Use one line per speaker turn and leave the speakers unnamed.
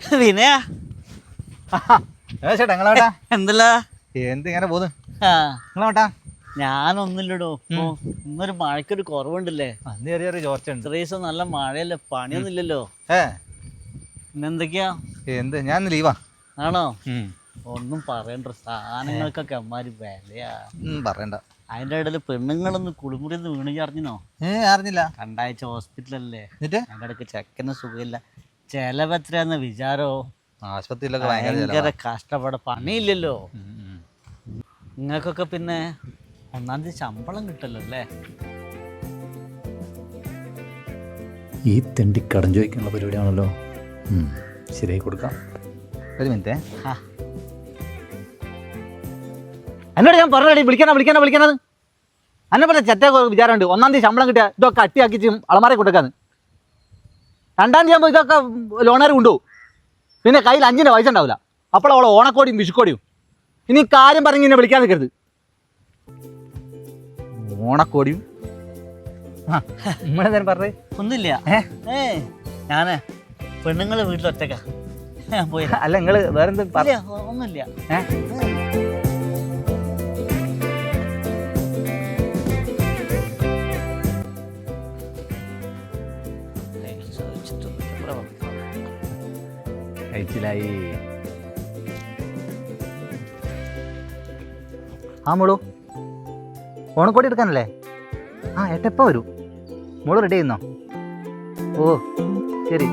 വിനയാ?
ചേട്ടാ നിങ്ങളോട്ടാ
എന്തല്ല?
എന്ത് ഇങ്ങനെ പോന്ന് നിങ്ങളോട്ടാ
ഇപ്പൊ ഇന്നൊരു മഴയ്ക്കൊരു കുറവുണ്ടല്ലേ?
അന്ന് ചെറിയ ചെറിയ
ദിവസം നല്ല മഴയല്ലേ? പണിയൊന്നും ഇല്ലല്ലോ
ഏ.
പിന്നെന്തൊക്കെയാ?
എന്ത്? ഞാൻ ലീവാ.
ആണോ? ഒന്നും പറയണ്ട. സാധനങ്ങൾക്കൊക്കെ അമ്മാര് വിലയാ.
പറയണ്ട.
അതിന്റെ ഇടയിൽ പെണ്ണുങ്ങളൊന്ന് കുളിമുറിന്ന് വീണ് അറിഞ്ഞോ
ഏ അറിഞ്ഞില്ല.
രണ്ടാഴ്ച ഹോസ്പിറ്റലല്ലേ? അതിന്റെ ഇടയ്ക്ക് ചെക്കന് സുഖമില്ല. ചെലവെത്രയാന്ന് വിചാരോ?
ആശുപത്രിയിലൊക്കെ ഭയങ്കര
കഷ്ടപ്പെട പണിയില്ലല്ലോ. നിങ്ങൾക്കൊക്കെ പിന്നെ ഒന്നാം തീയതി ശമ്പളം കിട്ടല്ലോ അല്ലേ?
ഈ തെണ്ടി കടം ചോദിക്കാനുള്ള പരിപാടിയാണല്ലോ. ശരിയായി കൊടുക്കാം.
ഒരു മിനിറ്റ്.
ആ.
എന്നോട് ഞാൻ പറഞ്ഞടി വിളിക്കാനാ വിളിക്കാനാ വിളിക്കണത് അന്നെ പറഞ്ഞ ചെറ്റ വിചാരമുണ്ട്. ഒന്നാം തീയതി ശമ്പളം കിട്ടിയ ഇതൊക്കെ അട്ടിയാക്കിച്ചും അളമാരെ കൊടുക്കാന്ന് രണ്ടാം തീയതി ആകുമ്പോൾ ഇതൊക്കെ ലോണാർ കൊണ്ടുപോകും. പിന്നെ കയ്യിൽ അഞ്ചിന്റെ പൈസ ഉണ്ടാവില്ല. അപ്പോൾ അവളെ ഓണക്കോടിയും വിഷുക്കോടിയും. ഇനി കാര്യം പറഞ്ഞ് എന്നെ വിളിക്കാൻ നിൽക്കരുത് ഓണക്കോടിയും? നിങ്ങളെന്താ പറഞ്ഞേ.
ഒന്നുമില്ല.
ഏ?
ഞാനേ പെണ്ണുങ്ങളെ വീട്ടിൽ ഒറ്റക്ക പോയി.
അല്ല നിങ്ങൾ വേറെന്താ
ഒന്നുമില്ല. ഏയ്, വന്നു.
കഴിച്ചില്ലായി ആ മോളു. ഓണക്കോടി എടുക്കാനല്ലേ? ആ ഏട്ടപ്പം വരൂ. മോൾ റെഡി ചെയ്യുന്നോ? ഓ ശരി.